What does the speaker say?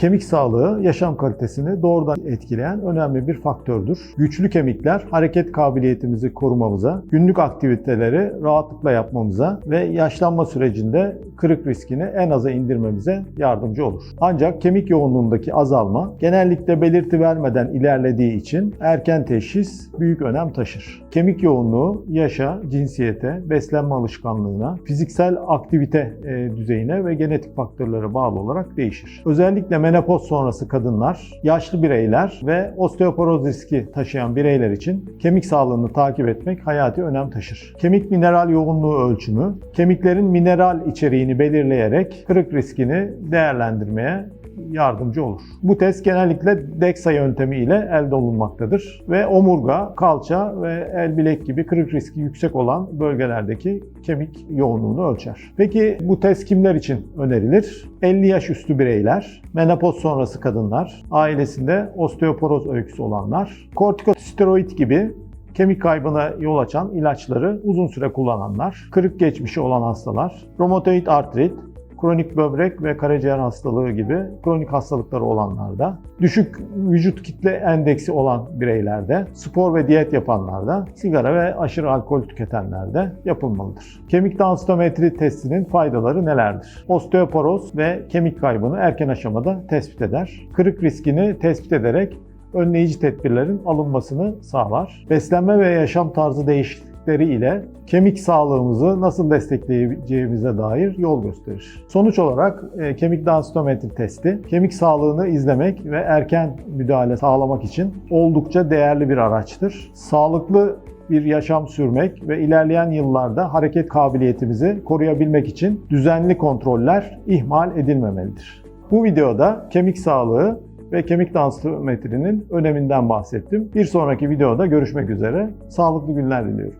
Kemik sağlığı yaşam kalitesini doğrudan etkileyen önemli bir faktördür. Güçlü kemikler hareket kabiliyetimizi korumamıza, günlük aktiviteleri rahatlıkla yapmamıza ve yaşlanma sürecinde kırık riskini en aza indirmemize yardımcı olur. Ancak kemik yoğunluğundaki azalma genellikle belirti vermeden ilerlediği için erken teşhis büyük önem taşır. Kemik yoğunluğu yaşa, cinsiyete, beslenme alışkanlığına, fiziksel aktivite e, düzeyine ve genetik faktörlere bağlı olarak değişir. Özellikle menopoz sonrası kadınlar, yaşlı bireyler ve osteoporoz riski taşıyan bireyler için kemik sağlığını takip etmek hayati önem taşır. Kemik mineral yoğunluğu ölçümü, kemiklerin mineral içeriğini belirleyerek kırık riskini değerlendirmeye yardımcı olur. Bu test genellikle DEXA yöntemi ile elde olunmaktadır ve omurga, kalça ve el bilek gibi kırık riski yüksek olan bölgelerdeki kemik yoğunluğunu ölçer. Peki bu test kimler için önerilir? 50 yaş üstü bireyler, menopoz sonrası kadınlar, ailesinde osteoporoz öyküsü olanlar, kortikosteroid gibi kemik kaybına yol açan ilaçları uzun süre kullananlar, kırık geçmişi olan hastalar, romatoid artrit, kronik böbrek ve karaciğer hastalığı gibi kronik hastalıkları olanlarda, düşük vücut kitle endeksi olan bireylerde, spor ve diyet yapanlarda, sigara ve aşırı alkol tüketenlerde yapılmalıdır. Kemik densitometri testinin faydaları nelerdir? Osteoporoz ve kemik kaybını erken aşamada tespit eder. Kırık riskini tespit ederek önleyici tedbirlerin alınmasını sağlar. Beslenme ve yaşam tarzı değişiklikleri ile kemik sağlığımızı nasıl destekleyeceğimize dair yol gösterir. Sonuç olarak e, kemik densitometri testi, kemik sağlığını izlemek ve erken müdahale sağlamak için oldukça değerli bir araçtır. Sağlıklı bir yaşam sürmek ve ilerleyen yıllarda hareket kabiliyetimizi koruyabilmek için düzenli kontroller ihmal edilmemelidir. Bu videoda kemik sağlığı ve kemik densitometrinin öneminden bahsettim. Bir sonraki videoda görüşmek üzere. Sağlıklı günler diliyorum.